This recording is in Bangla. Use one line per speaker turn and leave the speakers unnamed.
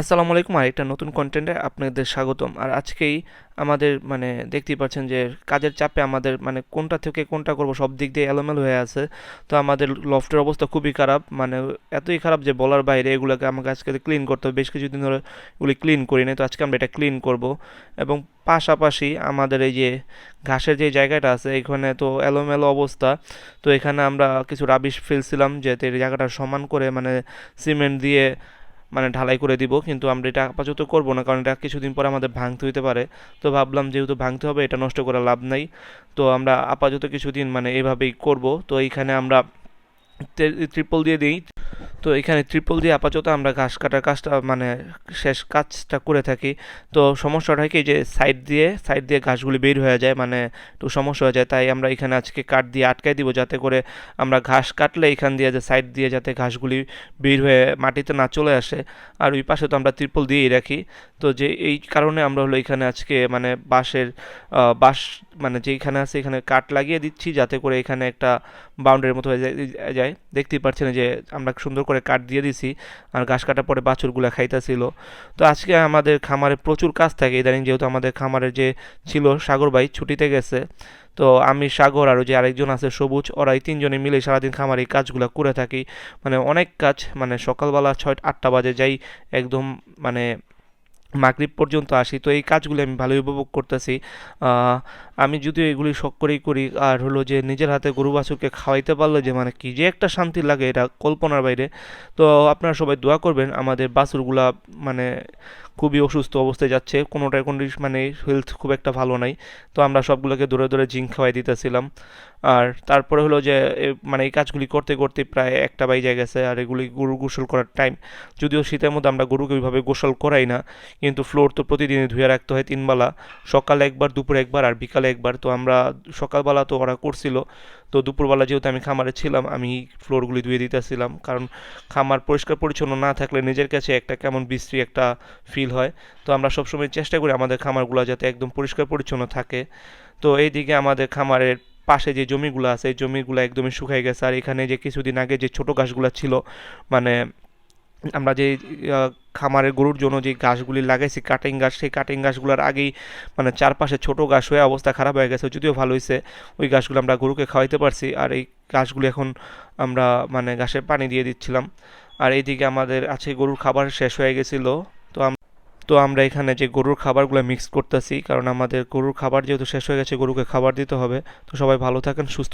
আসসালামু আলাইকুম আর একটা নতুন কন্টেন্টে আপনাদের স্বাগতম। আর আজকেই আমাদের মানে দেখতেই পাচ্ছেন যে কাজের চাপে আমাদের মানে কোনটা থেকে কোনটা করব সব দিক দিয়ে এলোমেলো হয়ে আছে। তো আমাদের লফটের অবস্থা খুবই খারাপ মানে এতই খারাপ যে বলার বাইরে এগুলোকে আমাকে আজকে ক্লিন করতে হবে। বেশ কিছুদিন ধরে এগুলি ক্লিন করি না তো আজকে আমরা এটা ক্লিন করব। এবং পাশাপাশি আমাদের এই যে ঘাসের যে জায়গাটা আছে, এখানে তো এলোমেলো অবস্থা। তো এখানে আমরা কিছু রাবিশ ফেলছিলাম এই জায়গাটা সমান করে মানে সিমেন্ট দিয়ে মানে ঢালাই করে দিব, কিন্তু আমরা এটা আপাতত করব না, কারণ এটা কিছুদিন পরে আমাদের ভাঙতে হইতে পারে। তো ভাবলাম যেহেতু ভাঙতে হবে, এটা নষ্ট করা লাভ নাই। তো আমরা আপাতত কিছুদিন মানে এভাবেই করব। তো এইখানে আমরা ত্রিপল দিয়ে দিই। তো এখানে ট্রিপল দিয়ে আপাতত আমরা ঘাস কাটার কাজটা মানে শেষ কাজটা করে থাকি। তো সমস্যাটা কি যে সাইড দিয়ে সাইড দিয়ে ঘাসগুলি বের হয়ে যায় মানে একটু সমস্যা হয়ে যায়। তাই আমরা এখানে আজকে কাঠ দিয়ে আটকাই দিব যাতে করে আমরা ঘাস কাটলে এখান দিয়ে যে সাইড দিয়ে যাতে ঘাসগুলি বের হয়ে মাটিতে না চলে আসে। আর ওই পাশে তো আমরা ত্রিপল দিয়েই রাখি। তো যে এই কারণে আমরা হলো এখানে আজকে মানে বাঁশের বাঁশ মানে যেইখানে আছে এখানে কাঠ লাগিয়ে দিচ্ছি যাতে করে এখানে একটা বাউন্ডারির মতো হয়ে যায় দেখতেই পাচ্ছেন যে আমরা সুন্দর করে কাঠ দিয়ে দিছি আর ঘাস কাটার পরে বাছুরগুলো খাইতেছিল। তো আজকে আমাদের খামারে প্রচুর কাজ থাকে ইদানিং যেহেতু আমাদের খামারের যে ছিল সাগর ভাই ছুটিতে গেছে। তো আমি সাগর আর যে আরেকজন আছে সবুজ ওরা এই তিনজনে মিলে সারাদিন খামার এই কাজগুলো করে থাকি। মানে অনেক কাজ মানে সকালবেলা ছয়, আটটা বাজে যাই একদম মানে মাগরিব পর্যন্ত আসি। তো এই কাজগুলি আমি ভালোই উপভোগ করতেছি। আমি যদিও এগুলি শখ করেই করি, আর হলো যে নিজের হাতে গরু, বাছুরকে খাওয়াইতে পারল যে মানে কি যে একটা শান্তি লাগে এটা কল্পনার বাইরে। তো আপনারা সবাই দোয়া করবেন আমাদের বাছুরগুলা মানে খুবই অসুস্থ অবস্থায় যাচ্ছে, কোনোটার কন্ডিশন মানে হেলথ খুব একটা ভালো নাই। তো আমরা সবগুলোকে দূরে দূরে জিঙ্ক খাওয়াই দিতেছিলাম। আর তারপরে হলো যে মানে এই কাজগুলি করতে করতে প্রায় একটা বাই যায় গেছে, আর এগুলি গরু গোসল করার টাইম যদিও শীতের মধ্যে আমরা গরুকে ওইভাবে গোসল করাই না, কিন্তু ফ্লোর তো প্রতিদিনই ধুয়ে রাখতে হয় তিনবেলা। সকালে একবার, দুপুরে একবার আর বিকালে একবার। তো আমরা সকালবেলা তো ওরা করছিল। তো দুপুরবেলা যেহেতু আমি খামারে ছিলাম, আমি ফ্লোরগুলি ধুয়ে দিতেছিলাম। কারণ খামার পরিষ্কার পরিচ্ছন্ন না থাকলে নিজের কাছে একটা কেমন বিশ্রী একটা ফিল হয়। তো আমরা সবসময় চেষ্টা করি আমাদের খামারগুলো যাতে একদম পরিষ্কার পরিচ্ছন্ন থাকে। তো এইদিকে আমাদের খামারের পাশে যে জমিগুলো আছে, এই জমিগুলো একদমই শুকাই গেছে। আর এখানে যে কিছুদিন আগে যে ছোট গাছগুলো ছিল মানে আমরা যে খামারের গরুর জন্য যে গাছগুলি লাগাইছি, কাটিং গাছ সেই কাটিং গাছগুলোর আগেই মানে চারপাশে ছোট গাছ হয়ে অবস্থা খারাপ হয়ে গেছে, যদিও ভালো হয়েছে ওই গাছগুলো আমরা গরুকে খাওয়াইতে পারছি। আর এই গাছগুলি এখন আমরা মানে গাছের পানি দিয়ে দিচ্ছিলাম। আর এইদিকে আমাদের আছে গরুর খাবার শেষ হয়ে গেছিল। তো আমরা এখানে যে গরুর খাবারগুলো মিক্স করতেছি, কারণ আমাদের গরুর খাবার যেহেতু শেষ হয়ে গেছে, গরুকে খাবার দিতে হবে। তো সবাই ভালো থাকেন, সুস্থ